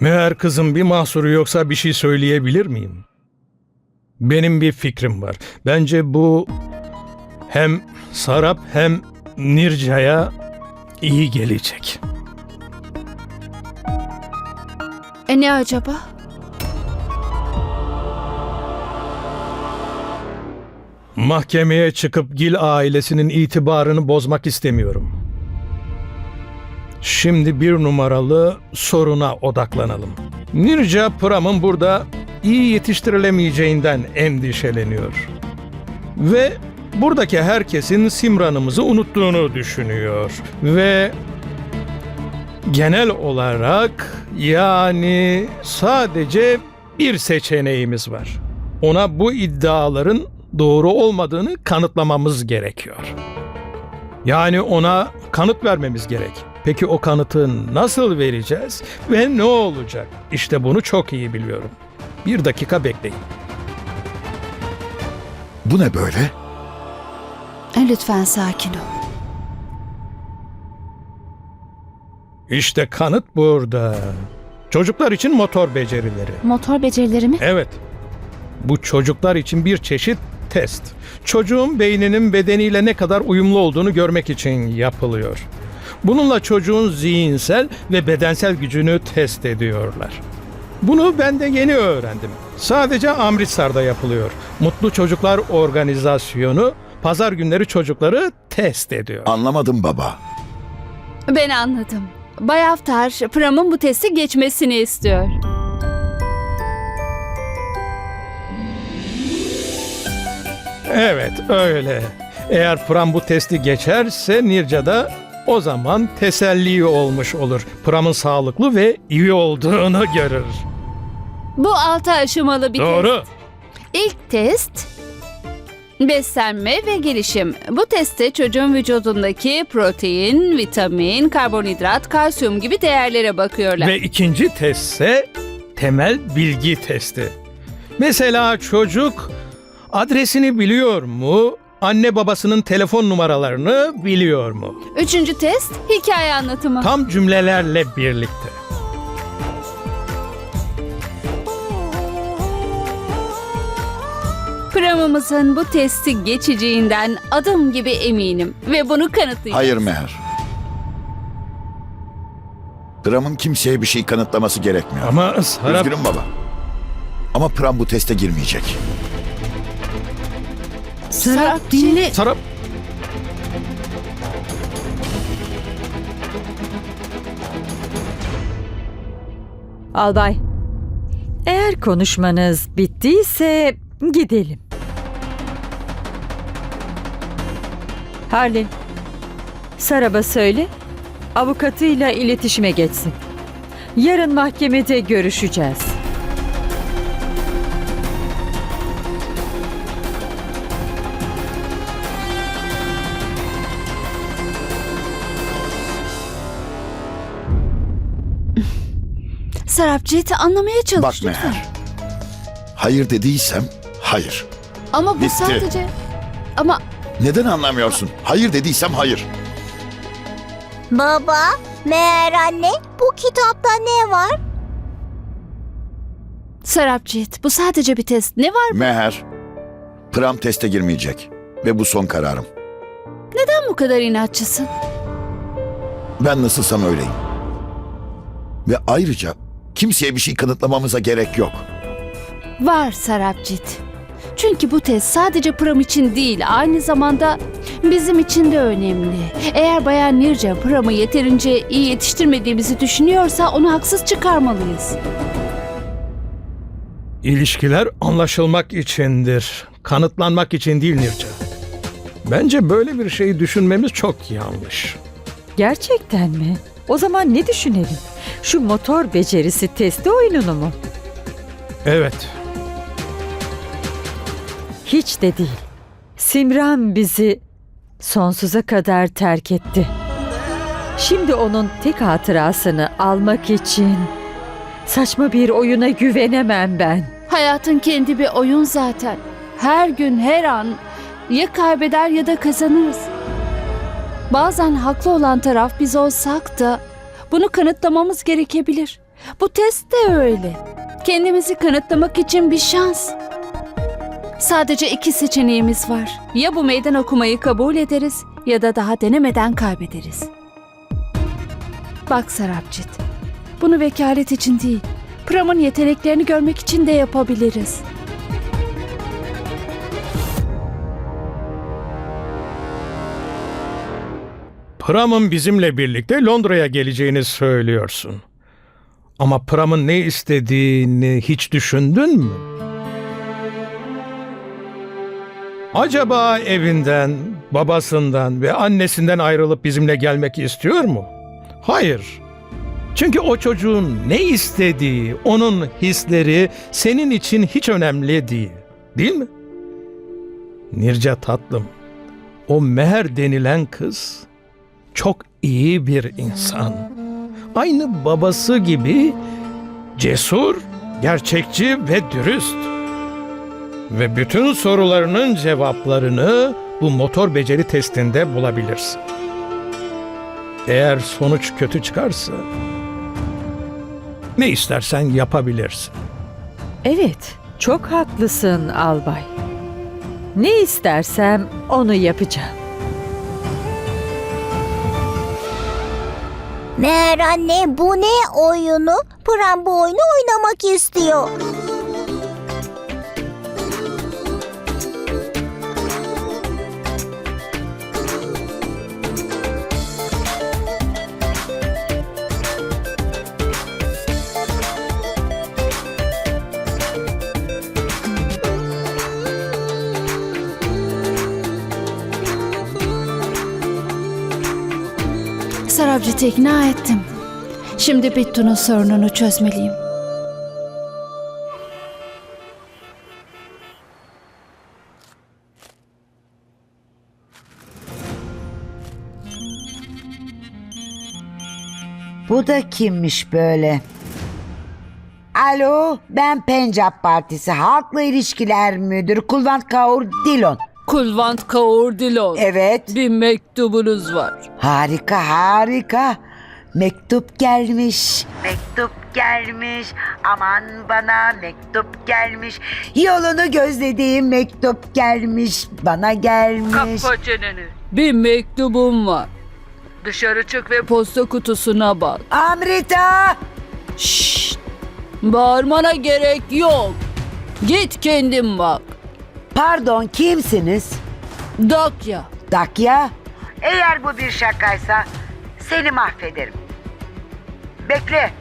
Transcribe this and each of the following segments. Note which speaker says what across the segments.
Speaker 1: Meğer kızım bir mahsuru yoksa bir şey söyleyebilir miyim? Benim bir fikrim var. Bence bu hem Sarap hem Nirca'ya iyi gelecek.
Speaker 2: E ne acaba?
Speaker 1: Mahkemeye çıkıp Gil ailesinin itibarını bozmak istemiyorum. Şimdi bir numaralı soruna odaklanalım. Nirca Pram'ın burada iyi yetiştirilemeyeceğinden endişeleniyor. Ve buradaki herkesin Simran'ımızı unuttuğunu düşünüyor. Ve genel olarak yani sadece bir seçeneğimiz var. Ona bu iddiaların doğru olmadığını kanıtlamamız gerekiyor. Yani ona kanıt vermemiz gerek. Peki o kanıtı nasıl vereceğiz ve ne olacak? İşte bunu çok iyi biliyorum. Bir dakika bekleyin.
Speaker 3: Bu ne böyle?
Speaker 2: E, Lütfen sakin ol.
Speaker 1: İşte kanıt burada. Çocuklar için motor becerileri.
Speaker 2: Motor becerileri mi?
Speaker 1: Evet. Bu çocuklar için bir çeşit test. Çocuğun beyninin bedeniyle ne kadar uyumlu olduğunu görmek için yapılıyor. Bununla çocuğun zihinsel ve bedensel gücünü test ediyorlar. Bunu ben de yeni öğrendim. Sadece Amritsar'da yapılıyor. Mutlu Çocuklar Organizasyonu pazar günleri çocukları test ediyor.
Speaker 3: Anlamadım baba.
Speaker 2: Ben anladım. Bay Aftar, Pram'ın bu testi geçmesini istiyor.
Speaker 1: Evet öyle. Eğer Pram bu testi geçerse Nirca'da o zaman teselli olmuş olur. Pram'ın sağlıklı ve iyi olduğunu görür.
Speaker 2: Bu altı aşamalı bir
Speaker 1: Doğru.
Speaker 2: test. İlk test beslenme ve gelişim. Bu testte çocuğun vücudundaki protein, vitamin, karbonhidrat, kalsiyum gibi değerlere bakıyorlar.
Speaker 1: Ve ikinci testse temel bilgi testi. Mesela çocuk adresini biliyor mu? Anne babasının telefon numaralarını biliyor mu?
Speaker 2: Üçüncü test hikaye anlatımı.
Speaker 1: Tam cümlelerle birlikte.
Speaker 2: Pram'ımızın bu testi geçeceğinden adım gibi eminim ve bunu kanıtlayacağım.
Speaker 3: Hayır Meher. Pram'ın kimseye bir şey kanıtlaması gerekmiyor.
Speaker 1: Ama Sarap...
Speaker 3: Üzgünüm baba. Ama Pram bu teste girmeyecek.
Speaker 2: Sarap dinle.
Speaker 1: Sarap...
Speaker 4: Albay, eğer konuşmanız bittiyse gidelim. Harley, Sarab'a söyle, avukatıyla iletişime geçsin. Yarın mahkemede görüşeceğiz.
Speaker 2: Sarapcığım anlamaya çalış
Speaker 3: Bak
Speaker 2: lütfen.
Speaker 3: Meher. Hayır dediysem hayır.
Speaker 2: Ama bu
Speaker 3: Bitti.
Speaker 2: sadece... Ama
Speaker 3: Neden anlamıyorsun? Hayır dediysem hayır.
Speaker 5: Baba, meğer anne bu kitapta ne var?
Speaker 2: Sarapcığım bu sadece bir test. Ne var
Speaker 3: Meher, Pram teste girmeyecek. Ve bu son kararım.
Speaker 2: Neden bu kadar inatçısın?
Speaker 3: Ben nasılsam öyleyim. Ve ayrıca kimseye bir şey kanıtlamamıza gerek yok.
Speaker 2: Var Sarapcit. Çünkü bu test sadece Pram için değil, aynı zamanda bizim için de önemli. Eğer Bayan Nirce Pram'ı yeterince iyi yetiştirmediğimizi düşünüyorsa onu haksız çıkarmalıyız.
Speaker 1: İlişkiler anlaşılmak içindir. Kanıtlanmak için değil Nirce. Bence böyle bir şeyi düşünmemiz çok yanlış.
Speaker 4: Gerçekten mi? O zaman ne düşünelim? Şu motor becerisi testi oyununu mu?
Speaker 1: Evet,
Speaker 4: Hiç de değil. Simran bizi sonsuza kadar terk etti. Şimdi onun tek hatırasını almak için saçma bir oyuna güvenemem ben.
Speaker 2: Hayatın kendi bir oyun zaten. Her gün, her an ya kaybeder ya da kazanırız. Bazen haklı olan taraf biz olsak da bunu kanıtlamamız gerekebilir.
Speaker 6: Bu test de öyle. Kendimizi kanıtlamak için bir şans. Sadece iki seçeneğimiz var. Ya bu meydan okumayı kabul ederiz ya da daha denemeden kaybederiz. Bak Sarapcit, bunu vekalet için değil, Pram'ın yeteneklerini görmek için de yapabiliriz.
Speaker 1: Pram'ın bizimle birlikte Londra'ya geleceğini söylüyorsun. Ama Pram'ın ne istediğini hiç düşündün mü? Acaba evinden, babasından ve annesinden ayrılıp bizimle gelmek istiyor mu? Hayır. Çünkü o çocuğun ne istediği, onun hisleri senin için hiç önemli değil. Değil mi? Nirce tatlım, o Meher denilen kız çok iyi bir insan. Aynı babası gibi cesur, gerçekçi ve dürüst. Ve bütün sorularının cevaplarını bu motor beceri testinde bulabilirsin. Eğer sonuç kötü çıkarsa ne istersen yapabilirsin.
Speaker 4: Evet, çok haklısın albay. Ne istersem onu yapacağım.
Speaker 5: Meğer anne bu ne oyunu? Pram bu oyunu oynamak istiyor.
Speaker 6: Sarapcit'i ikna ettim. Şimdi Bittu'nun sorununu çözmeliyim.
Speaker 7: Bu da kimmiş böyle? Alo, ben Pencap Partisi Halkla İlişkiler Müdürü Kulvant Kaur Dilon.
Speaker 2: Kulvant Kaur Dilon.
Speaker 7: Evet,
Speaker 2: Bir mektubunuz var.
Speaker 7: harika harika. Mektup gelmiş. Mektup gelmiş. Aman bana mektup gelmiş. Yolunu gözlediğim mektup gelmiş. Bana gelmiş.
Speaker 2: Kapa çeneni. Bir mektubum var. Dışarı çık ve posta kutusuna bak.
Speaker 7: Amrita!
Speaker 2: Şşt. Bağırmana gerek yok. Git kendin bak.
Speaker 7: Pardon kimsiniz?
Speaker 2: Dakya.
Speaker 7: Dakya? Eğer bu bir şakaysa seni mahvederim. Bekle.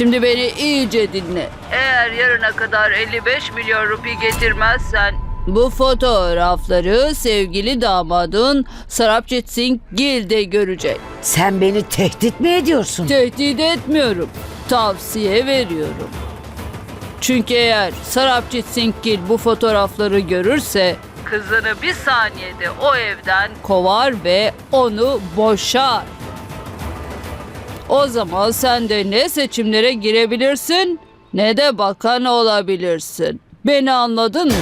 Speaker 2: Şimdi beni iyice dinle. Eğer yarına kadar 55 milyon rupi getirmezsen bu fotoğrafları sevgili damadın Sarapjit Singh Gill de görecek.
Speaker 7: Sen beni tehdit mi ediyorsun?
Speaker 2: Tehdit etmiyorum. Tavsiye veriyorum. Çünkü eğer Sarapjit Singh Gill bu fotoğrafları görürse kızını bir saniyede o evden kovar ve onu boşar. O zaman sen de ne seçimlere girebilirsin ne de bakan olabilirsin. Beni anladın mı?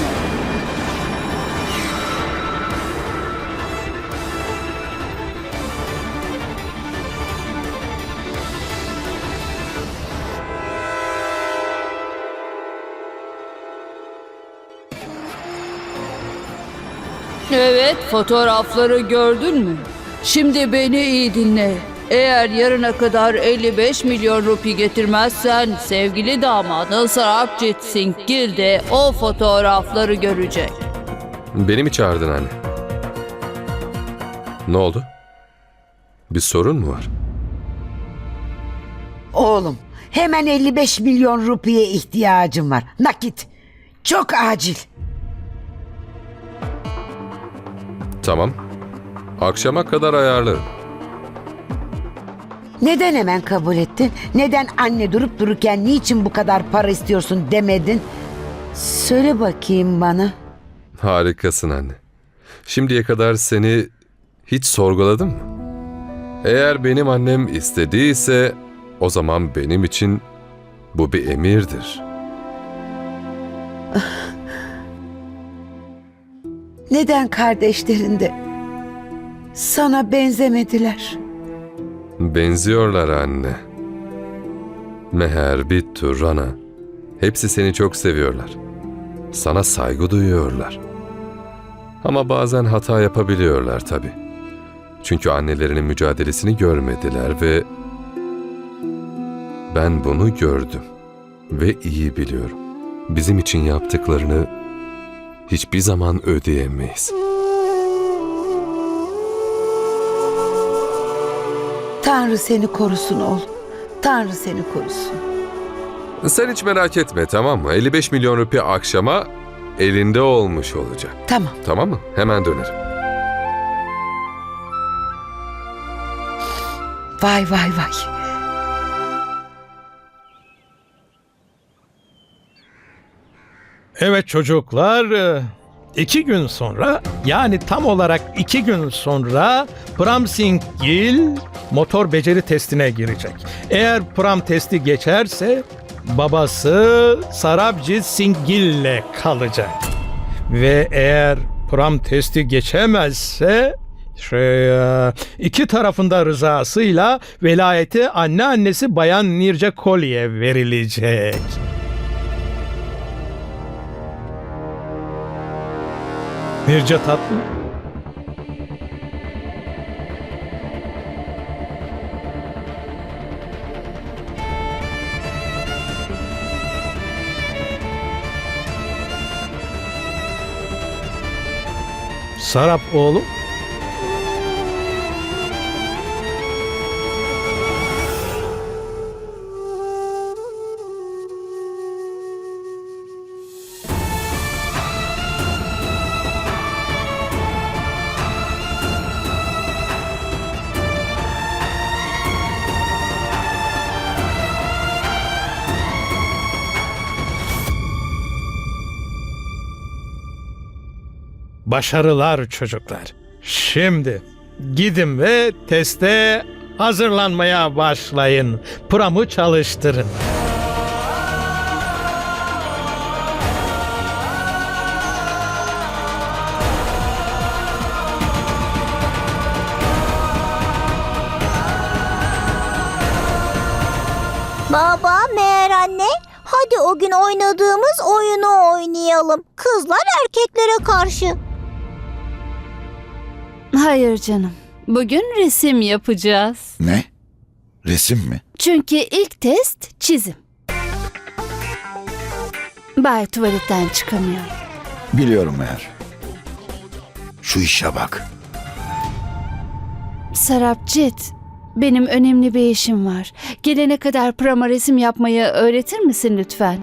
Speaker 2: Evet, fotoğrafları gördün mü? Şimdi beni iyi dinle. Eğer yarına kadar 55 milyon rupi getirmezsen sevgili damadın Sarapjit Singh Gill de o fotoğrafları görecek.
Speaker 8: Beni mi çağırdın anne? Ne oldu? Bir sorun mu var?
Speaker 7: Oğlum hemen 55 milyon rupiye ihtiyacım var. Nakit. Çok acil.
Speaker 8: Tamam. Akşama kadar ayarlarım.
Speaker 7: Neden hemen kabul ettin? Neden anne durup dururken niçin bu kadar para istiyorsun demedin? Söyle bakayım bana.
Speaker 8: Harikasın anne. Şimdiye kadar seni hiç sorguladım mı? Eğer benim annem istediyse o zaman benim için bu bir emirdir.
Speaker 7: Neden kardeşlerin de sana benzemediler?
Speaker 8: Benziyorlar anne. Meher, Bittu, Rana. Hepsi seni çok seviyorlar. Sana saygı duyuyorlar. Ama bazen hata yapabiliyorlar tabii. Çünkü annelerinin mücadelesini görmediler ve ben bunu gördüm ve iyi biliyorum. Bizim için yaptıklarını hiçbir zaman ödeyemeyiz.
Speaker 7: Tanrı seni korusun oğlum. Tanrı seni korusun.
Speaker 8: Sen hiç merak etme tamam mı? 55 milyon rupi akşama elinde olmuş olacak.
Speaker 7: Tamam.
Speaker 8: Tamam mı? Hemen dönerim.
Speaker 7: Vay vay vay.
Speaker 1: Evet çocuklar, iki gün sonra yani tam olarak iki gün sonra Pram Singh Gill motor beceri testine girecek. Eğer Pram testi geçerse babası Sarabjit Singh Gill'le kalacak. Ve eğer Pram testi geçemezse şey, iki tarafında rızasıyla velayeti anneannesi Bayan Nirce Kolye verilecek. Nirce tatlı. Sarap oğlum. Başarılar çocuklar. Şimdi gidin ve teste hazırlanmaya başlayın. Pram'ı çalıştırın.
Speaker 5: Baba, meğer anne, hadi o gün oynadığımız oyunu oynayalım. Kızlar erkeklere karşı.
Speaker 2: Hayır canım. Bugün resim yapacağız.
Speaker 3: Ne? Resim mi?
Speaker 2: Çünkü ilk test çizim. Bay tuvaletten çıkamıyor.
Speaker 3: Biliyorum meğer. Şu işe bak.
Speaker 2: Sarapcit, benim önemli bir işim var. Gelene kadar prama resim yapmayı öğretir misin lütfen?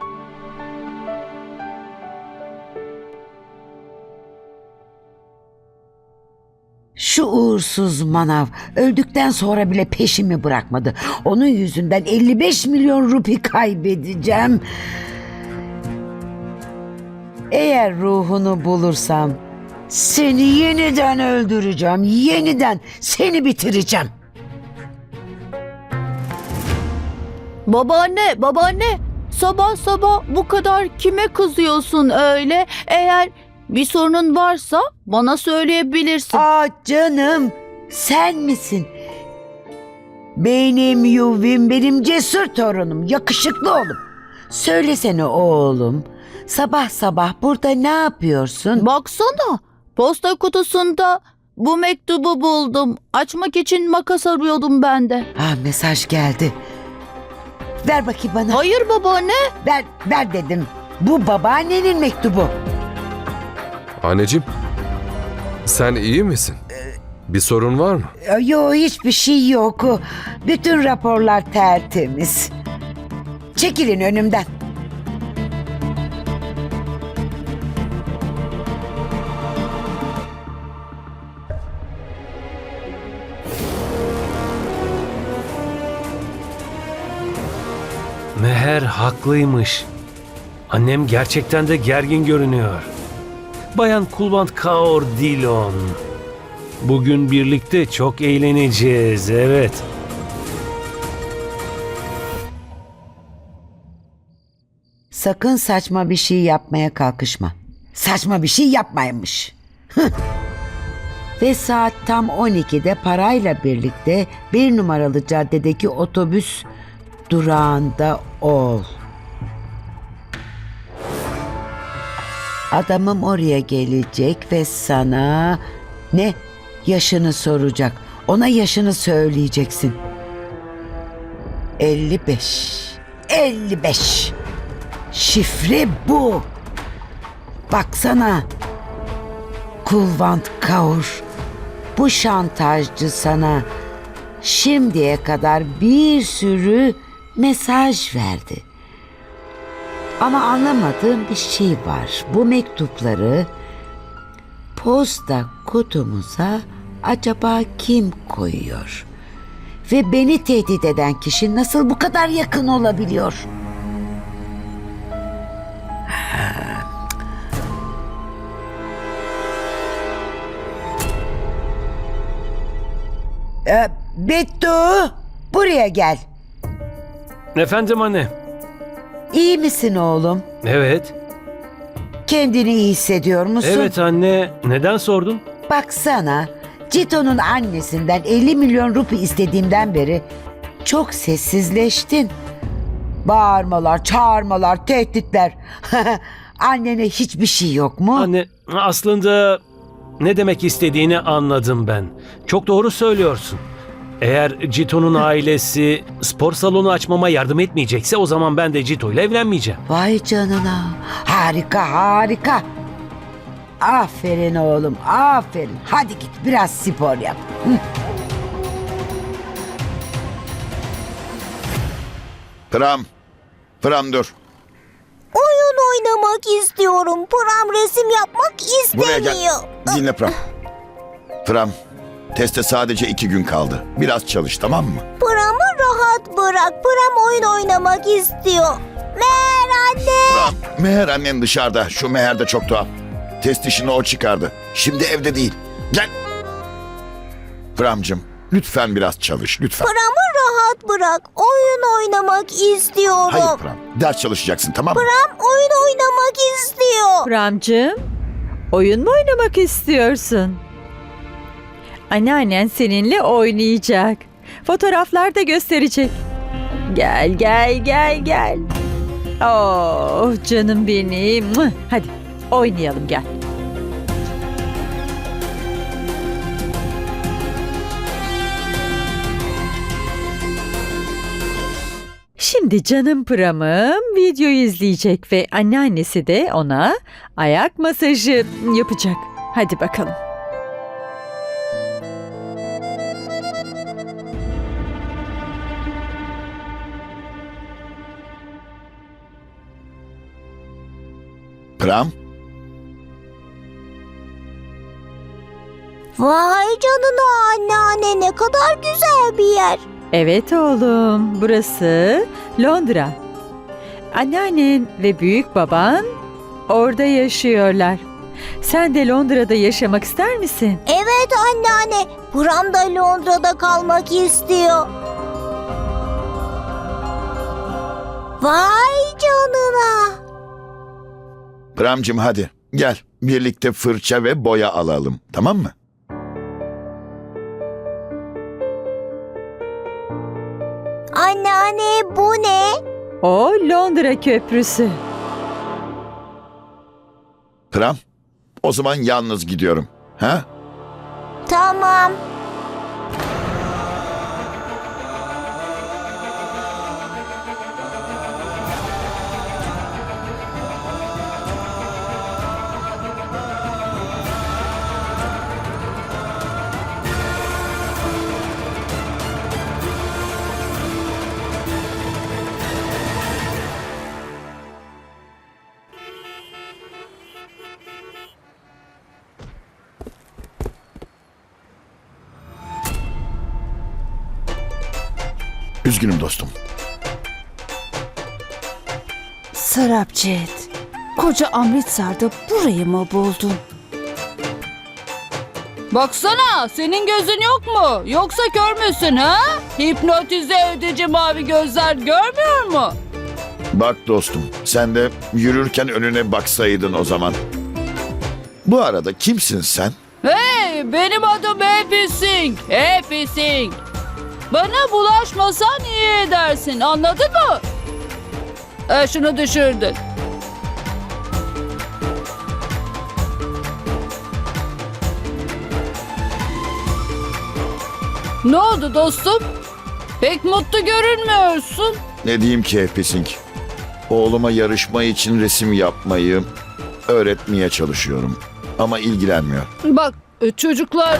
Speaker 7: Şu uğursuz manav öldükten sonra bile peşimi bırakmadı. Onun yüzünden 55 milyon rupi kaybedeceğim. Eğer ruhunu bulursam seni yeniden öldüreceğim. Yeniden seni bitireceğim.
Speaker 9: Babaanne, babaanne. Sabah sabah bu kadar kime kızıyorsun öyle? Eğer bir sorunun varsa bana söyleyebilirsin.
Speaker 7: Aa canım sen misin? Benim Yuvim, benim cesur torunum, yakışıklı oğlum. Söylesene oğlum, sabah sabah burada ne yapıyorsun?
Speaker 9: Baksana, posta kutusunda bu mektubu buldum. Açmak için makas arıyordum ben de.
Speaker 7: Ha mesaj geldi. Ver bakayım bana.
Speaker 9: Hayır babaanne.
Speaker 7: Ver, ver dedim. Bu babaannenin mektubu.
Speaker 8: Anneciğim, sen iyi misin? Bir sorun var mı?
Speaker 7: Yo hiçbir şey yok. Bütün raporlar tertemiz. Çekilin önümden.
Speaker 10: Meher haklıymış. Annem gerçekten de gergin görünüyor. Bayan Kulvant Kaur Dilon. Bugün birlikte çok eğleneceğiz, evet.
Speaker 7: Sakın saçma bir şey yapmaya kalkışma. Saçma bir şey yapmaymış. Ve saat tam 12'de parayla birlikte bir numaralı caddedeki otobüs durağında ol. Adamım oraya gelecek ve sana ne yaşını soracak. Ona yaşını söyleyeceksin. 55. 55. Şifre bu. Baksana. Kulvant Kaur. Bu şantajcı sana şimdiye kadar bir sürü mesaj verdi. Ama anlamadığım bir şey var. Bu mektupları posta kutumuza acaba kim koyuyor? Ve beni tehdit eden kişi nasıl bu kadar yakın olabiliyor? Ee, Bettu, buraya gel.
Speaker 10: Efendim anne.
Speaker 7: İyi misin oğlum?
Speaker 10: Evet.
Speaker 7: Kendini iyi hissediyor musun?
Speaker 10: Evet anne. Neden sordun?
Speaker 7: Baksana, Cito'nun annesinden 50 milyon rupi istediğimden beri çok sessizleştin. Bağırmalar, çağırmalar, tehditler. Annene hiçbir şey yok mu?
Speaker 10: Anne aslında ne demek istediğini anladım ben. Çok doğru söylüyorsun. Eğer Cito'nun ailesi spor salonu açmama yardım etmeyecekse o zaman ben de Cito ile evlenmeyeceğim.
Speaker 7: Vay canına. Harika, harika. Aferin oğlum, aferin. Hadi git biraz spor yap. Hı.
Speaker 3: Pram. Pram dur.
Speaker 5: Oyun oynamak istiyorum. Pram resim yapmak
Speaker 3: Buraya gel. Dinle Pram. Pram. Teste sadece iki gün kaldı. Biraz çalış tamam mı?
Speaker 5: Pram'ı rahat bırak. Pram oyun oynamak istiyor. Meğer anne.
Speaker 3: Pram. Meher annen dışarıda. Şu Meher de çok tuhaf. Test işini o çıkardı. Şimdi evde değil. Gel. Pramcığım lütfen biraz çalış lütfen.
Speaker 5: Pram'ı rahat bırak. Oyun oynamak istiyorum.
Speaker 3: Hayır Pram. Ders çalışacaksın tamam mı?
Speaker 5: Pram oyun oynamak istiyor.
Speaker 4: Pramcığım, oyun mu oynamak istiyorsun? Anneannen seninle oynayacak. Fotoğraflar da gösterecek. Gel, gel, gel, gel. Oh canım benim. Hadi oynayalım gel. Şimdi canım Pram'ım videoyu izleyecek ve anneannesi de ona ayak masajı yapacak. Hadi bakalım.
Speaker 3: Pram.
Speaker 5: Vay canına anneanne ne kadar güzel bir yer.
Speaker 4: Evet oğlum, burası Londra. Anneannen ve büyük baban orada yaşıyorlar. Sen de Londra'da yaşamak ister misin?
Speaker 5: Evet anneanne. Pram da Londra'da kalmak istiyor. Vay canına.
Speaker 3: Pramcığım hadi gel. Birlikte fırça ve boya alalım tamam mı?
Speaker 5: Anneanne bu ne?
Speaker 4: O Londra Köprüsü.
Speaker 3: Pram. O zaman yalnız gidiyorum. Ha?
Speaker 5: Tamam.
Speaker 3: Üzgünüm dostum.
Speaker 11: Sarapcit, koca Amritsar'da burayı mı buldun?
Speaker 2: Baksana senin gözün yok mu? Yoksa kör müsün ha? Hipnotize edici mavi gözler görmüyor mu?
Speaker 3: Bak dostum, sen de yürürken önüne baksaydın o zaman. Bu arada kimsin sen?
Speaker 2: Hey benim adım Happy Singh. Happy Singh. Bana bulaşmasan iyi edersin anladın mı? E şunu düşürdün. Ne oldu dostum? Pek mutlu görünmüyorsun.
Speaker 3: Ne diyeyim ki Pesink? Oğluma yarışma için resim yapmayı öğretmeye çalışıyorum. Ama ilgilenmiyor.
Speaker 2: Bak e, çocuklar